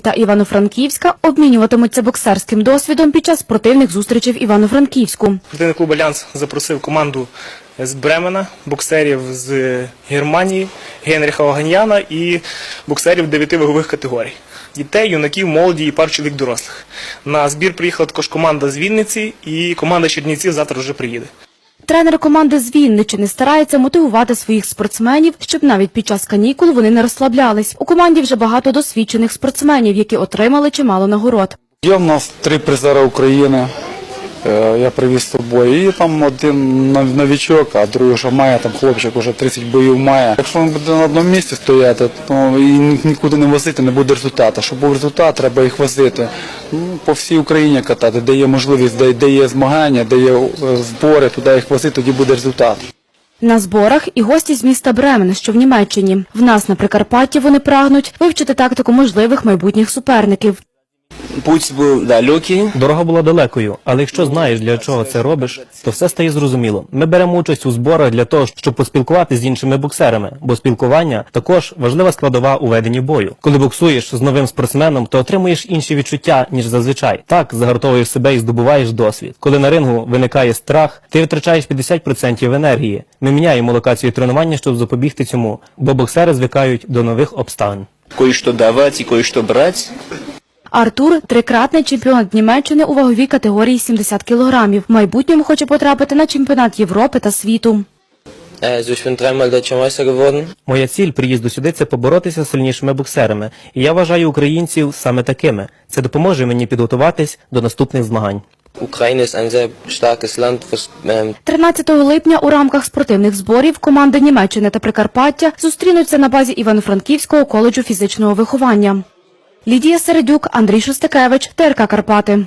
та Івано-Франківська обмінюватимуться боксерським досвідом під час спортивних зустрічей в Івано-Франківську. Спортивний клуб Альянс запросив команду з Бремена, боксерів з Германії, Генріха Оганьяна і боксерів дев'яти вагових категорій. Дітей, юнаків, молоді і пар чоловік дорослих. На збір приїхала також команда з Вінниці і команда Чернівців завтра вже приїде. Тренери команди з Вінничини старається мотивувати своїх спортсменів, щоб навіть під час канікул вони не розслаблялись. У команді вже багато досвідчених спортсменів, які отримали чимало нагород. Є в нас три призера України. Е, Я привіз з собою. І там один новічок, а другий вже має, там хлопчик уже 30 боїв має. Якщо він буде на одному місці стояти, то і нікуди не возити, не буде результату. Щоб був результат, треба їх возити. Ну, по всій Україні катати, де є можливість, де, де є змагання, де є е, збори, туди їх возити, тоді буде результат. На зборах і гості з міста Бремен, що в Німеччині. В нас на Прикарпатті вони прагнуть вивчити тактику можливих майбутніх суперників. Путь був далекий. Дорога була далекою, але якщо знаєш, для чого це робиш, то все стає зрозуміло. Ми беремо участь у зборах для того, щоб поспілкуватися з іншими боксерами, бо спілкування також важлива складова у веденні бою. Коли боксуєш з новим спортсменом, то отримуєш інші відчуття ніж зазвичай. Так загартовуєш себе і здобуваєш досвід. Коли на рингу виникає страх, ти витрачаєш 50% енергії. Ми міняємо локацію тренування, щоб запобігти цьому, бо боксери звикають до нових обставин. Кое-что давать и кое-что брать. Артур – трикратний чемпіонат Німеччини у ваговій категорії 70 кілограмів. В майбутньому хоче потрапити на чемпіонат Європи та світу. Geworden. Моя ціль приїзду сюди це поборотися з сильнішими боксерами, і я вважаю українців саме такими. Це допоможе мені підготуватись до наступних змагань. Ukraine ist ein sehr starkes Land, ähm, 13 липня у рамках спортивних зборів команди Німеччини та Прикарпаття зустрінуться на базі Івано-Франківського коледжу фізичного виховання. Лідія Середюк, Андрій Шостакевич, ТРК Карпати.